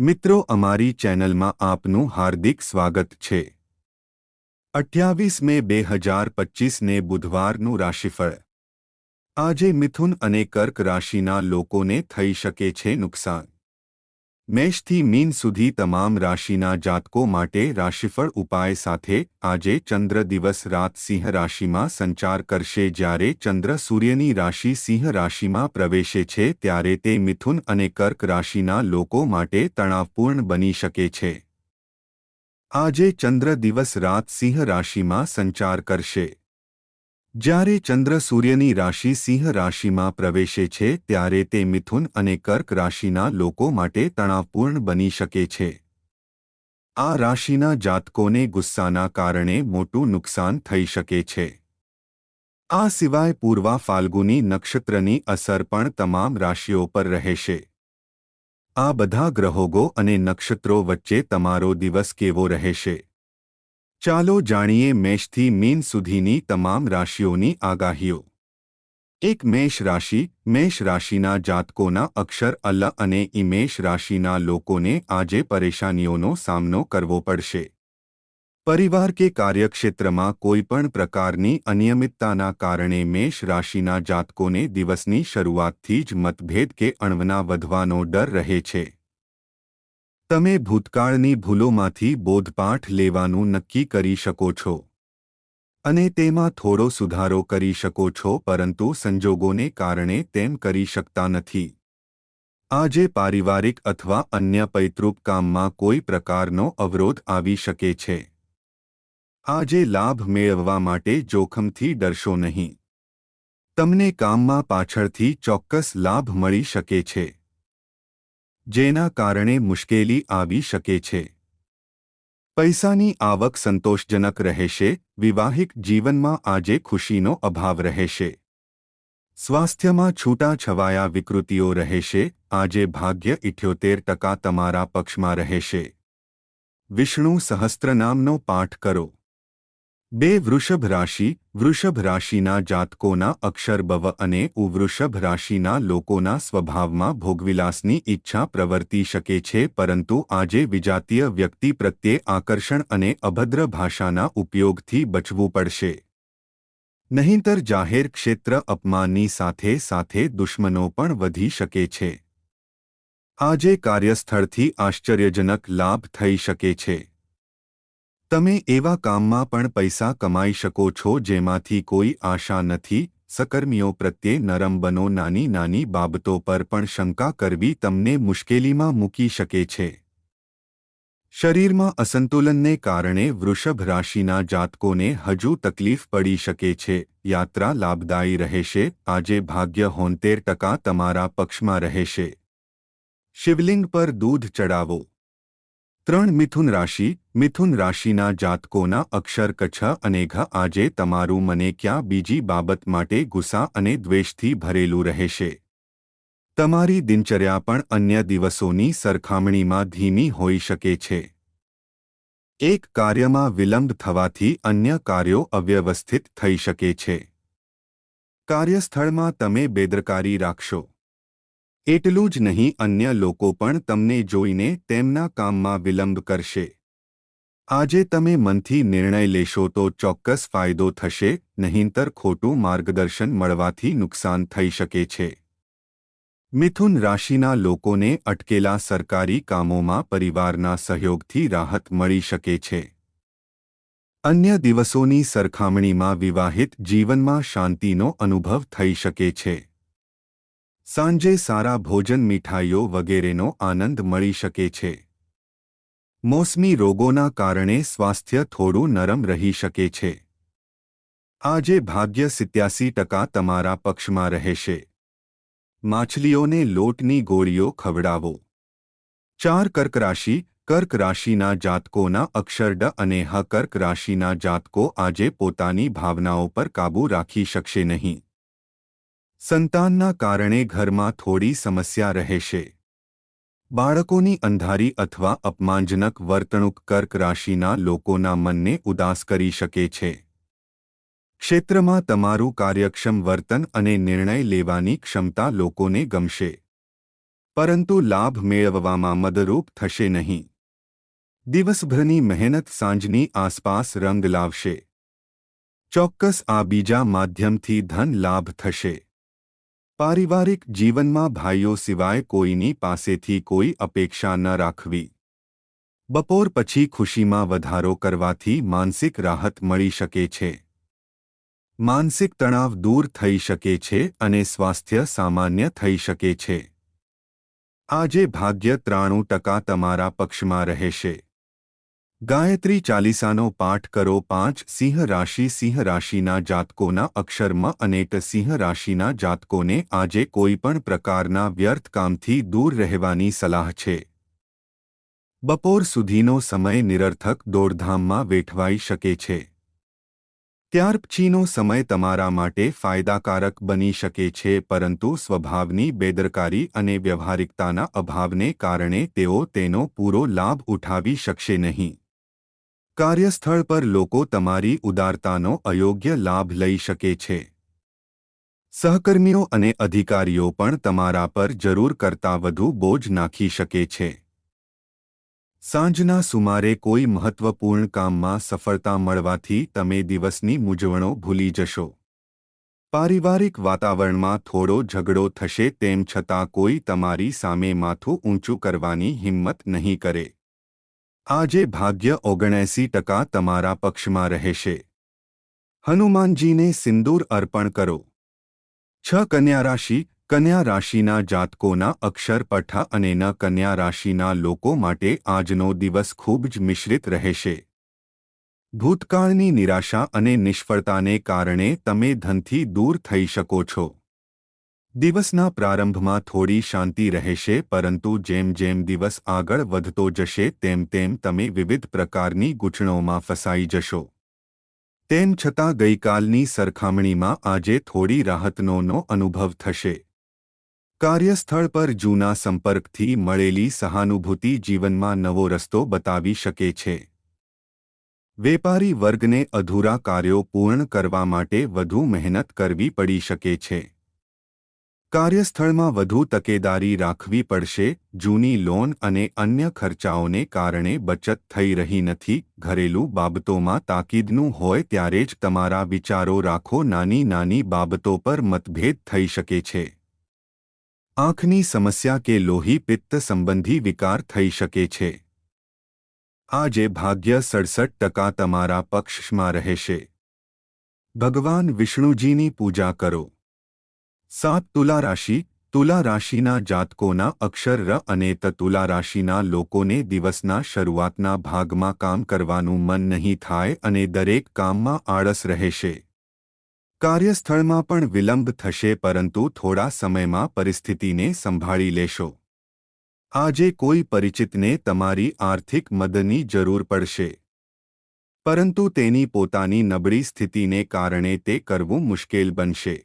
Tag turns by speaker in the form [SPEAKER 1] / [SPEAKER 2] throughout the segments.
[SPEAKER 1] મિત્રો, અમારી ચેનલમાં આપનું હાર્દિક સ્વાગત છે. અઠ્યાવીસ મે બે હજાર પચીસને બુધવારનું રાશિફળ. આજે મિથુન અને કર્ક રાશિના લોકોને થઈ શકે છે નુકસાન. મેષથી મીન સુધી તમામ રાશિના જાતકો માટે રાશિફળ ઉપાય સાથે આજે ચંદ્ર દિવસ રાત સિંહ રાશિમાં સંચાર કરશે. જ્યારે ચંદ્ર સૂર્યની રાશિ સિંહ રાશિમાં પ્રવેશે છે, ત્યારે તે મિથુન અને કર્ક રાશિના લોકો માટે તણાવપૂર્ણ બની શકે છે. આજે ચંદ્ર દિવસ રાત સિંહ રાશિમાં સંચાર કરશે. જ્યારે ચંદ્ર સૂર્યની રાશિ સિંહ રાશિમાં પ્રવેશે છે, ત્યારે તે મિથુન અને કર્ક રાશિના લોકો માટે તણાવપૂર્ણ બની શકે છે. આ રાશિના જાતકોને ગુસ્સાના કારણે મોટું નુકસાન થઈ શકે છે. આ સિવાય પૂર્વા ફાલ્ગુની નક્ષત્રની અસર પણ તમામ રાશિઓ પર રહેશે. આ બધા ગ્રહોગો અને નક્ષત્રો વચ્ચે તમારો દિવસ કેવો રહેશે? ચાલો જાણીએ મેષથી મીન સુધીની તમામ રાશિઓની આગાહીઓ. એક મેષ રાશિ, મેષ રાશિના જાતકોના અક્ષર અલ્લ અને ઇમેષ રાશિના લોકોને આજે પરેશાનીઓનો સામનો કરવો પડશે. પરિવાર કે કાર્યક્ષેત્રમાં કોઈપણ પ્રકારની અનિયમિતતાના કારણે મેષ રાશિના જાતકોને દિવસની શરૂઆતથી જ મતભેદ કે અણવના વધવાનો ડર રહે છે. તમે ભૂતકાળની ભૂલોમાંથી બોધપાઠ લેવાનું નક્કી કરી શકો છો. અને તેમાં થોડો સુધારો કરી શકો છો, પરંતુ સંજોગોને કારણે તેમ કરી શકતા નથી. આજે પારિવારિક અથવા અન્ય પૈતૃક કામમાં કોઈ પ્રકારનો અવરોધ આવી શકે છે. આજે લાભ મેળવવા માટે જોખમથી ડરશો નહીં. તમને કામમાં પાછળથી ચોક્કસ લાભ મળી શકે છે. જેના કારણે મુશ્કેલી આવી શકે છે. પૈસાની આવક સંતોષજનક રહેશે, વિવાહિક જીવનમાં આજે ખુશીનો અભાવ રહેશે. સ્વાસ્થ્યમાં છૂટાછવાયા વિકૃતિઓ રહેશે, આજે ભાગ્ય ઇઠ્યોતેર ટકા તમારા પક્ષમાં રહેશે. વિષ્ણુ સહસ્ત્રનામનો પાઠ કરો. બે વૃષભ રાશિ, વૃષભ રાશિના જાતકોના અક્ષર બવ અને ઉવૃષભ રાશિના લોકોના સ્વભાવમાં ભોગવિલાસની ઈચ્છા પ્રવર્તી શકે છે, પરંતુ આજે વિજાતીય વ્યક્તિ પ્રત્યે આકર્ષણ અને અભદ્ર ભાષાના ઉપયોગથી બચવું પડશે. નહીંતર જાહેર ક્ષેત્ર અપમાનની સાથે સાથે દુશ્મનો પણ વધી શકે છે. આજે કાર્યસ્થળથી આશ્ચર્યજનક લાભ થઈ શકે છે. તમે એવા કામમાં પણ પૈસા કમાઈ શકો છો જેમાંથી કોઈ આશા નથી, સકર્મીઓ પ્રત્યે નરમ બનો નાની નાની બાબતો પર પણ શંકા કરવી તમને મુશ્કેલીમાં મૂકી શકે છે. શરીરમાં અસંતુલનને કારણે વૃષભ રાશિના જાતકોને હજુ તકલીફ પડી શકે છે, યાત્રા લાભદાયી રહેશે, આજે ભાગ્ય હોંતેર ટકા તમારા પક્ષમાં રહેશે. શિવલિંગ પર દૂધ ચડાવો. ત્રણ મિથુન રાશિ મિથુન રાશિના જાતકોના અક્ષર કચ્છ અને ઘ આજે તમારું મને ક્યાં બીજી બાબત માટે ગુસ્સા અને દ્વેષથી ભરેલું રહેશે? તમારી દિનચર્યા પણ અન્ય દિવસોની સરખામણીમાં ધીમી હોઈ શકે છે. એક કાર્યમાં વિલંબ થવાથી અન્ય કાર્યો અવ્યવસ્થિત થઈ શકે છે. કાર્યસ્થળમાં તમે બેદરકારી રાખશો. એટલું જ નહીં અન્ય લોકો પણ તમને જોઈને તેમના કામમાં વિલંબ કરશે. આજે તમે મનથી નિર્ણય લેશો તો ચોક્કસ ફાયદો થશે, નહીંતર ખોટું માર્ગદર્શન મળવાથી નુકસાન થઈ શકે છે. મિથુન રાશિના લોકોને અટકેલા સરકારી કામોમાં પરિવારના સહયોગથી રાહત મળી શકે છે. અન્ય દિવસોની સરખામણીમાં વિવાહિત જીવનમાં શાંતિનો અનુભવ થઈ શકે છે. સાંજે સારા ભોજન, મીઠાઈઓ વગેરેનો આનંદ મળી શકે છે. મોસમી રોગોના કારણે સ્વાસ્થ્ય થોડું નરમ રહી શકે છે. આજે ભાગ્ય સિત્યાસી ટકા તમારા પક્ષમાં રહેશે. માછલીઓને લોટની ગોળીઓ ખવડાવો. ચાર કર્ક રાશિ, કર્ક રાશિના જાતકોના અક્ષરડ અને હ કર્ક રાશિના જાતકો આજે પોતાની ભાવનાઓ પર કાબૂ રાખી શકશે નહીં. સંતાનના કારણે ઘરમાં થોડી સમસ્યા રહેશે. બાળકોની અંધારી અથવા અપમાનજનક વર્તણૂક કર્ક રાશિના લોકોના મનને ઉદાસ કરી શકે છે. ક્ષેત્રમાં તમારું કાર્યક્ષમ વર્તન અને નિર્ણય લેવાની ક્ષમતા લોકોને ગમશે. પરંતુ લાભ મેળવવામાં મદરૂપ થશે નહીં. દિવસભરની મહેનત સાંજની આસપાસ રંગ લાવશે. ચોક્કસ આ બીજા માધ્યમથી ધન લાભ થશે. પારિવારિક જીવનમાં ભાઈઓ સિવાય કોઈની પાસેથી કોઈ અપેક્ષા ન રાખવી. બપોર પછી ખુશીમાં વધારો કરવાથી માનસિક રાહત મળી શકે છે. માનસિક તણાવ દૂર થઈ શકે છે અને સ્વાસ્થ્ય સામાન્ય થઈ શકે છે. આજે ભાગ્ય ત્રાણું ટકા તમારા પક્ષમાં રહેશે. ગાયત્રી ચાલીસાનો પાઠ કરો પાંચ સિંહ રાશિ સિંહ રાશિના જાતકોના અક્ષરમાં અનેક સિંહ રાશિના જાતકોને આજે કોઈપણ પ્રકારના વ્યર્થ કામથી દૂર રહેવાની સલાહ છે. બપોર સુધીનો સમય નિરર્થક દોડધામમાં વેઠવાઈ શકે છે. ત્યાર પછીનો સમય તમારા માટે ફાયદાકારક બની શકે છે, પરંતુ સ્વભાવની બેદરકારી અને વ્યવહારિકતાના અભાવને કારણે તેઓ તેનો પૂરો લાભ ઉઠાવી શકશે નહીં. કાર્યસ્થળ પર લોકો તમારી ઉદારતાનો અયોગ્ય લાભ લઈ શકે છે. સહકર્મીઓ અને અધિકારીઓ પણ તમારા પર જરૂર કરતા વધુ બોજ નાખી શકે છે. સાંજના સુમારે કોઈ મહત્વપૂર્ણ કામમાં સફળતા મળવાથી તમે દિવસની મૂંઝવણો ભૂલી જશો. પારિવારિક વાતાવરણમાં થોડો ઝઘડો થશે તેમ છતાં કોઈ તમારી સામે માથું ઊંચું કરવાની હિંમત નહીં કરે. આજે ભાગ્ય ઓગણએંસી ટકા તમારા પક્ષમાં રહેશે. હનુમાનજીને સિંદૂર અર્પણ કરો. છ કન્યા રાશિ, કન્યા રાશિના જાતકોના અક્ષર પઠા અને ન કન્યા રાશિના લોકો માટે આજનો દિવસ ખૂબ જ મિશ્રિત રહેશે. ભૂતકાળની નિરાશા અને નિષ્ફળતાને કારણે તમે ધનથી દૂર થઈ શકો છો. દિવસના પ્રારંભમાં થોડી શાંતિ રહેશે, પરંતુ જેમ જેમ દિવસ આગળ વધતો જશે, તેમ તેમ તમે વિવિધ પ્રકારની ગૂંચણોમાં ફસાઈ જશો. તેમ છતાં ગઈકાલની સરખામણીમાં આજે થોડી રાહતનો અનુભવ થશે. કાર્યસ્થળ પર જૂના સંપર્કથી મળેલી સહાનુભૂતિ જીવનમાં નવો રસ્તો બતાવી શકે છે. વેપારી વર્ગને અધૂરા કાર્યો પૂર્ણ કરવા માટે વધુ મહેનત કરવી પડી શકે છે. કાર્યસ્થળમાં વધુ તકેદારી રાખવી પડશે, જૂની લોન અને અન્ય ખર્ચાઓને કારણે બચત થઈ રહી નથી, ઘરેલું બાબતોમાં તાકીદનું હોય ત્યારે જ તમારા વિચારો રાખો, નાની નાની બાબતો પર મતભેદ થઈ શકે છે. આંખની સમસ્યા કે લોહી પિત્ત સંબંધી વિકાર થઈ શકે છે. આજે ભાગ્ય સડસઠ ટકા તમારા પક્ષમાં રહેશે. ભગવાન વિષ્ણુજીની પૂજા કરો. સાત તુલા રાશિ, તુલા રાશિના જાતકોના અક્ષર ર અને ત તુલા રાશિના લોકોને દિવસના શરૂઆતના ભાગમાં કામ કરવાનું મન નહીં થાય અને દરેક કામમાં આળસ રહેશે. કાર્યસ્થળમાં પણ વિલંબ થશે પરંતુ થોડા સમયમાં પરિસ્થિતિને સંભાળી લેશો. આજે કોઈ પરિચિતને તમારી આર્થિક મદદની જરૂર પડશે. પરંતુ તેની પોતાની નબળી સ્થિતિને કારણે તે કરવું મુશ્કેલ બનશે.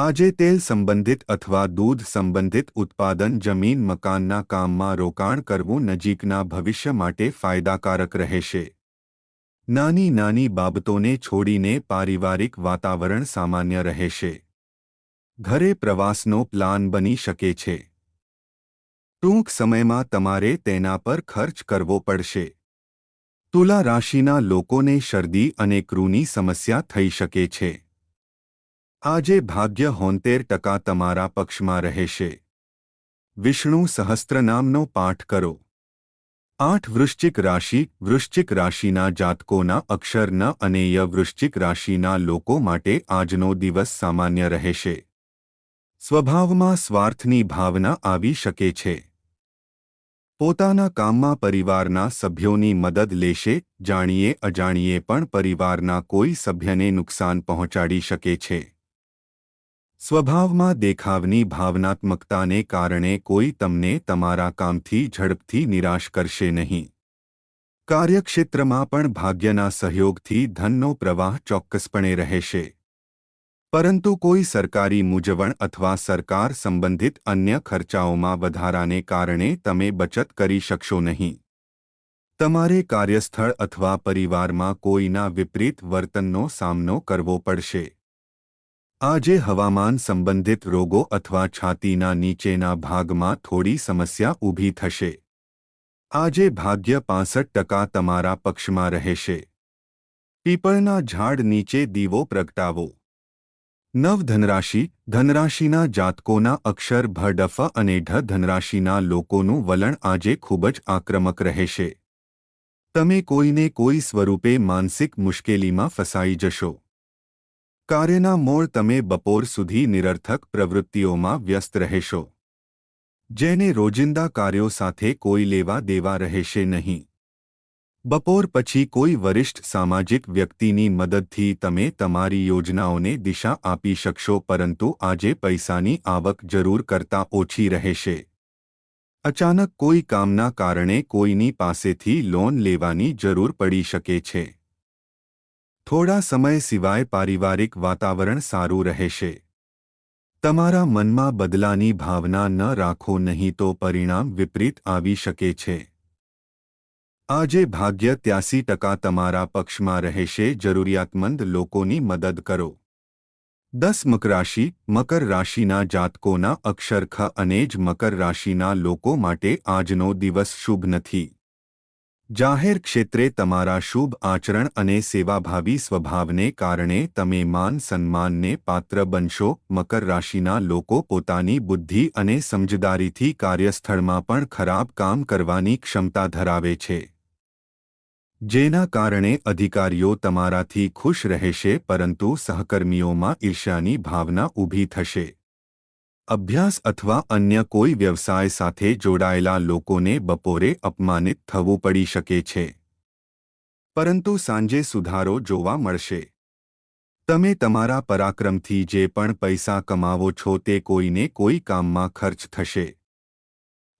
[SPEAKER 1] આજે તેલ સંબંધિત અથવા દૂધ સંબંધિત ઉત્પાદન, જમીન, મકાનના કામમાં રોકાણ કરવું નજીકના ભવિષ્ય માટે ફાયદાકારક રહેશે. નાની નાની બાબતોને છોડીને પારિવારિક વાતાવરણ સામાન્ય રહેશે. ઘરે પ્રવાસનો પ્લાન બની શકે છે. ટૂંક સમયમાં તમારે તેના પર ખર્ચ કરવો પડશે. તુલા રાશિના લોકોને શરદી અને ક્રૂની સમસ્યા થઈ શકે છે. આજે ભાગ્ય હોંતેર ટકા તમારા પક્ષમાં રહેશે. વિષ્ણુ સહસ્ત્રનામનો પાઠ કરો. આઠ વૃશ્ચિક રાશિ, વૃશ્ચિક રાશિના જાતકોના અક્ષર ન અને ય વૃશ્ચિક રાશિના લોકો માટે આજનો દિવસ સામાન્ય રહેશે. સ્વભાવમાં સ્વાર્થની ભાવના આવી શકે છે. પોતાના કામમાં પરિવારના સભ્યોની મદદ લેશે, જાણીએ અજાણીએ પણ પરિવારના કોઈ સભ્યને નુકસાન પહોંચાડી શકે છે. સ્વભાવમાં દેખાવની ભાવનાત્મકતાને કારણે કોઈ તમને તમારા કામથી ઝડપથી નિરાશ કરશે નહીં. કાર્યક્ષેત્રમાં પણ ભાગ્યના સહયોગથી ધનનો પ્રવાહ ચોક્કસપણે રહેશે. પરંતુ કોઈ સરકારી મૂંઝવણ અથવા સરકાર સંબંધિત અન્ય ખર્ચાઓમાં વધારાને કારણે તમે બચત કરી શકશો નહીં. તમારે કાર્યસ્થળ અથવા પરિવારમાં કોઈના વિપરીત વર્તનનો સામનો કરવો પડશે. આજે હવામાન સંબંધિત રોગો અથવા છાતીના નીચેના ભાગમાં થોડી સમસ્યા ઊભી થશે. આજે ભાગ્ય પાસઠ ટકા તમારા પક્ષમાં રહેશે. પીપળના ઝાડ નીચે દીવો પ્રગટાવો. નવ ધનરાશિ, ધનરાશિના જાતકોના અક્ષર ભ અને ઢ ધનરાશિના લોકોનું વલણ આજે ખૂબ જ આક્રમક રહેશે. તમે કોઈને કોઈ સ્વરૂપે માનસિક મુશ્કેલીમાં ફસાઈ જશો. કાર્યના મોળ તમે બપોર સુધી નિરર્થક પ્રવૃત્તિઓમાં વ્યસ્ત રહેશો. જેને રોજિંદા કાર્યો સાથે કોઈ લેવા દેવા રહેશે નહીં. બપોર પછી કોઈ વરિષ્ઠ સામાજિક વ્યક્તિની મદદથી તમે તમારી યોજનાઓને દિશા આપી શકશો, પરંતુ આજે પૈસાની આવક જરૂર કરતાં ઓછી રહેશે. અચાનક કોઈ કામના કારણે કોઈની પાસેથી લોન લેવાની જરૂર પડી શકે છે. થોડા સમય સિવાય પારિવારિક વાતાવરણ સારું રહેશે. તમારા મનમાં બદલાની ભાવના ન રાખો નહીં તો પરિણામ વિપરીત આવી શકે છે. આજે ભાગ્ય ત્યાસી ટકા તમારા પક્ષમાં રહેશે, જરૂરિયાતમંદ લોકોની મદદ કરો. દસ મક રાશિ, મકર રાશિના જાતકોના અક્ષરખ અને જ મકર રાશિના લોકો માટે આજનો દિવસ શુભ નથી. જાહેર ક્ષેત્રે તમારા શુભ આચરણ અને સેવાભાવી સ્વભાવને કારણે તમે માન સન્માનને પાત્ર બનશો. મકર રાશિના લોકો પોતાની બુદ્ધિ અને સમજદારીથી કાર્યસ્થળમાં પણ ખરાબ કામ કરવાની ક્ષમતા ધરાવે છે. જેના કારણે અધિકારીઓ તમારાથી ખુશ રહેશે, પરંતુ સહકર્મીઓમાં ઈર્ષ્યાની ભાવના ઊભી થશે. અભ્યાસ અથવા અન્ય કોઈ વ્યવસાય સાથે જોડાયેલા લોકોને બપોરે અપમાનિત થવું પડી શકે છે. પરંતુ સાંજે સુધારો જોવા મળશે. તમે તમારા પરાક્રમથી જે પણ પૈસા કમાવો છો તે કોઈને કોઈ કામમાં ખર્ચ થશે.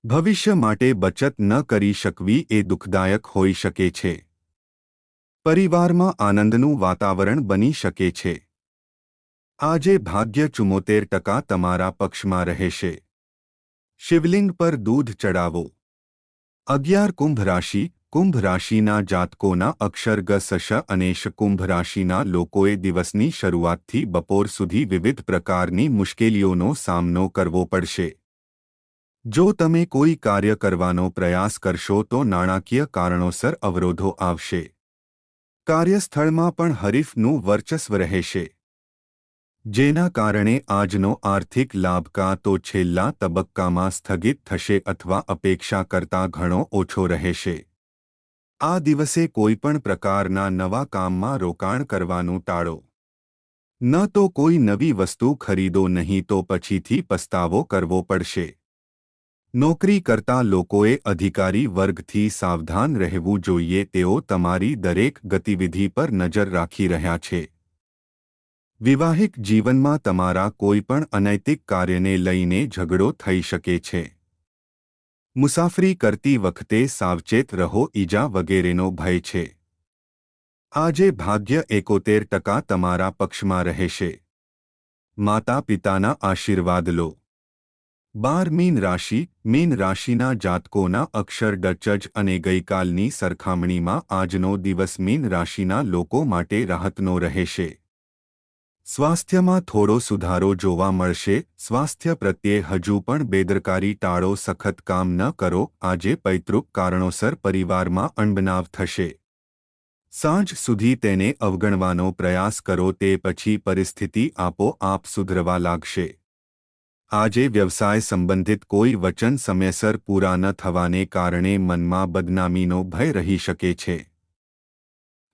[SPEAKER 1] ભવિષ્ય માટે બચત ન કરી શકવી એ દુઃખદાયક હોઈ શકે છે. પરિવારમાં આનંદનું વાતાવરણ બની શકે છે. આજે ભાગ્ય ચુમ્મોતેર ટકા તમારા પક્ષમાં રહેશે. શિવલિંગ પર દૂધ ચડાવો. અગિયાર કુંભ રાશિ, કુંભ રાશિના જાતકોના અક્ષર ગ સશ અને કુંભ રાશિના લોકોએ દિવસની શરૂઆતથી બપોર સુધી વિવિધ પ્રકારની મુશ્કેલીઓનો સામનો કરવો પડશે. જો તમે કોઈ કાર્ય કરવાનો પ્રયાસ કરશો તો નાણાકીય કારણોસર અવરોધો આવશે. કાર્યસ્થળમાં પણ હરીફનું વર્ચસ્વ રહેશે. જેના કારણે આજનો આર્થિક લાભ કાં તો છેલ્લા તબક્કામાં સ્થગિત થશે અથવા અપેક્ષા કરતાં ઘણો ઓછો રહેશે. આ દિવસે કોઈપણ પ્રકારના નવા કામમાં રોકાણ કરવાનું ટાળો. ન તો કોઈ નવી વસ્તુ ખરીદો નહીં તો પછીથી પસ્તાવો કરવો પડશે. નોકરી કરતા લોકોએ અધિકારી વર્ગથી સાવધાન રહેવું જોઈએ તેઓ તમારી દરેક ગતિવિધિ પર નજર રાખી રહ્યા છે. વિવાહિક જીવનમાં તમારા કોઈપણ અનૈતિક કાર્યને લઈને ઝઘડો થઈ શકે છે. મુસાફરી કરતી વખતે સાવચેત રહો, ઈજા વગેરેનો ભય છે. આજે ભાગ્ય એકોતેર ટકા તમારા પક્ષમાં રહેશે. માતા પિતાના આશીર્વાદ લો. બાર મીન રાશિ, મીન રાશિના જાતકોના અક્ષર ડચજ અને ગઈકાલની સરખામણીમાં આજનો દિવસ મીન રાશિના લોકો માટે રાહતનો રહેશે. સ્વાસ્થ્યમાં થોડો સુધારો જોવા મળશે. સ્વાસ્થ્ય પ્રત્યે હજુ પણ બેદરકારી ટાળો સખત કામ ન કરો. આજે પૈતૃક કારણોસર પરિવારમાં અણબનાવ થશે. સાંજ સુધી તેને અવગણવાનો પ્રયાસ કરો, તે પછી પરિસ્થિતિ આપોઆપ સુધરવા લાગશે. આજે વ્યવસાય સંબંધિત કોઈ વચન સમયસર પૂરા ન થવાને કારણે મનમાં બદનામીનો ભય રહી શકે છે.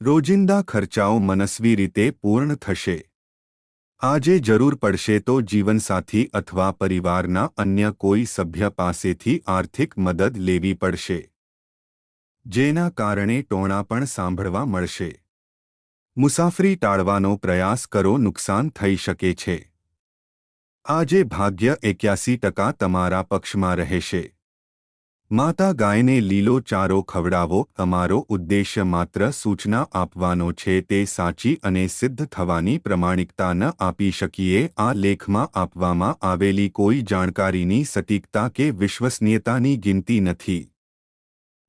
[SPEAKER 1] રોજિંદા ખર્ચાઓ મનસ્વી રીતે પૂર્ણ થશે. આજે જરૂર પડશે તો જીવનસાથી અથવા પરિવારના અન્ય કોઈ સભ્ય પાસેથી આર્થિક મદદ લેવી પડશે, જેના કારણે ટોણા પણ સાંભળવા મળશે. મુસાફરી ટાળવાનો પ્રયાસ કરો, નુકસાન થઈ શકે છે. આજે ભાગ્ય એક્યાસી ટકા તમારા પક્ષમાં રહેશે. માતા ગાયને લીલો ચારો ખવડાવો, તમારો ઉદ્દેશ્ય માત્ર સૂચના આપવાનો છે, તે સાચી અને સિદ્ધ થવાની પ્રમાણિકતા ન આપી શકીએ. આ લેખમાં આપવામાં આવેલી કોઈ જાણકારીની સટીકતા કે વિશ્વસનીયતાની ગિનતી નથી.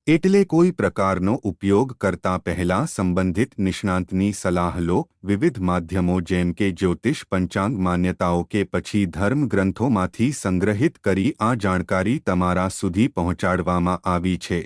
[SPEAKER 1] એટલે કોઈ પ્રકારનો ઉપયોગ કરતા પહેલા સંબંધિત નિષ્ણાંતની સલાહ લો. વિવિધ માધ્યમો જેમ કે જ્યોતિષ પંચાંગ માન્યતાઓ કે પછી ધર્મ ગ્રંથોમાંથી સંગ્રહિત કરી આ જાણકારી તમારા સુધી પહોંચાડવામાં આવી છે.